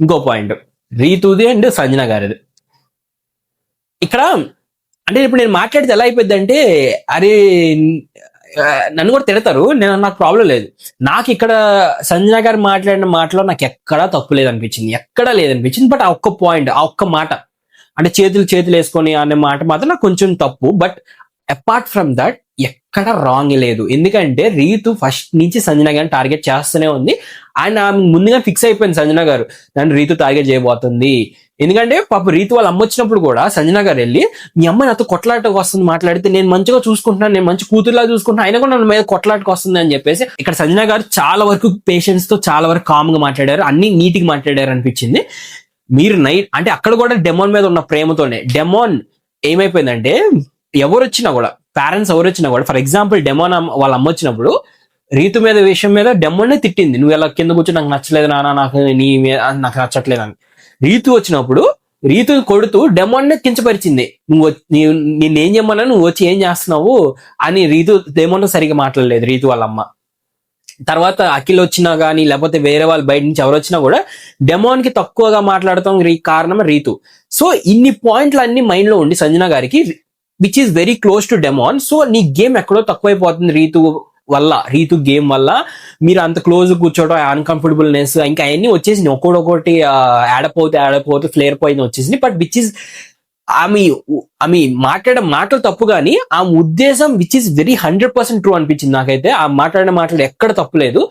ఇంకో point. రీతుది and Sanjana గారిది. ఇక్కడ అంటే ఇప్పుడు నేను మాట్లాడితే ఎలా అయిపోద్ది అంటే అరే నన్ను కూడా తిడతారు నేను నాకు ప్రాబ్లం లేదు. నాకు ఇక్కడ సంజన గారు మాట్లాడిన మాటలో నాకు ఎక్కడా తప్పు లేదనిపించింది. ఎక్కడా లేదనిపించింది బట్ ఆ ఒక్క పాయింట్ ఆ ఒక్క మాట అంటే చేతులు చేతులు వేసుకొని అనే మాట మాత్రం నాకు కొంచెం తప్పు బట్ అపార్ట్ ఫ్రమ్ దట్ ఎక్కడ రాంగ్ లేదు. ఎందుకంటే రీతు ఫస్ట్ నుంచి సంజన గారిని టార్గెట్ చేస్తూనే ఉంది. అండ్ ఆమె ముందుగా ఫిక్స్ అయిపోయింది సంజన గారు. నన్ను రీతు టార్గెట్ చేయబోతుంది. ఎందుకంటే పాప రీతు వాళ్ళ అమ్మ వచ్చినప్పుడు కూడా సంజన గారు వెళ్ళి మీ అమ్మ నాతో కొట్లాటకు వస్తుంది మాట్లాడితే నేను మంచిగా చూసుకుంటున్నాను నేను మంచి కూతురులా చూసుకుంటున్నాను అయినా కూడా నన్ను మీద కొట్లాటకు వస్తుంది అని చెప్పేసి ఇక్కడ సంజన గారు చాలా వరకు పేషెంట్స్తో చాలా వరకు కామ్గా మాట్లాడారు. అన్ని నీట్గా మాట్లాడారు అనిపించింది. మీరు నైట్ అంటే అక్కడ కూడా డెమోన్ మీద ఉన్న ప్రేమతోనే. డెమోన్ ఏమైపోయిందంటే ఎవరు వచ్చినా కూడా పేరెంట్స్ ఎవరు వచ్చినా కూడా ఫర్ ఎగ్జాంపుల్ డెమోన్ వాళ్ళ అమ్మ వచ్చినప్పుడు రీతు మీద విషయం మీద డెమోనే తిట్టింది. నువ్వు ఎలా కింద కూర్చో నాకు నచ్చలేదు నాన్న నాకు నీ మీద- నాకు నచ్చట్లేదు అని. రీతు వచ్చినప్పుడు రీతు కొడుతూ డెమోన్నే కించపరిచింది. నువ్వు నేను ఏం నిన్నేం చేయమన్నా నువ్వు వచ్చి ఏం చేస్తున్నావు? అని రీతు డెమోన్ సరిగా మాట్లాడలేదు రీతు వాళ్ళ అమ్మ. తర్వాత అఖిల్ వచ్చినా కానీ లేకపోతే వేరే వాళ్ళు బయట నుంచి ఎవరు వచ్చినా కూడా డెమోన్కి తక్కువగా మాట్లాడతాం కారణం రీతు. సో ఇన్ని పాయింట్లు అన్ని మైండ్లో ఉండి సంజన గారికి which is very close to Demon so నీ గేమ్ ఎక్కడో తక్కువైపోతుంది రీతు వల్ల రీతు గేమ్ వల్ల. మీరు అంత క్లోజ్ కూర్చోవడం అన్కంఫర్టబుల్నెస్ ఇంకా అవన్నీ వచ్చేసి ఒక్కొక్కటి యాడప్ అవుతే యాడప్ అవుతే ఫ్లేర్ పోయింది వచ్చేసింది బట్ విచ్ ఇస్ ఆమె ఆమె మాట్లాడే మాటలు తప్పు కానీ ఆ ఉద్దేశం which is very hundred percent true అనిపించింది నాకైతే. ఆ మాట్లాడిన మాటలు ఎక్కడ తప్పు లేదు.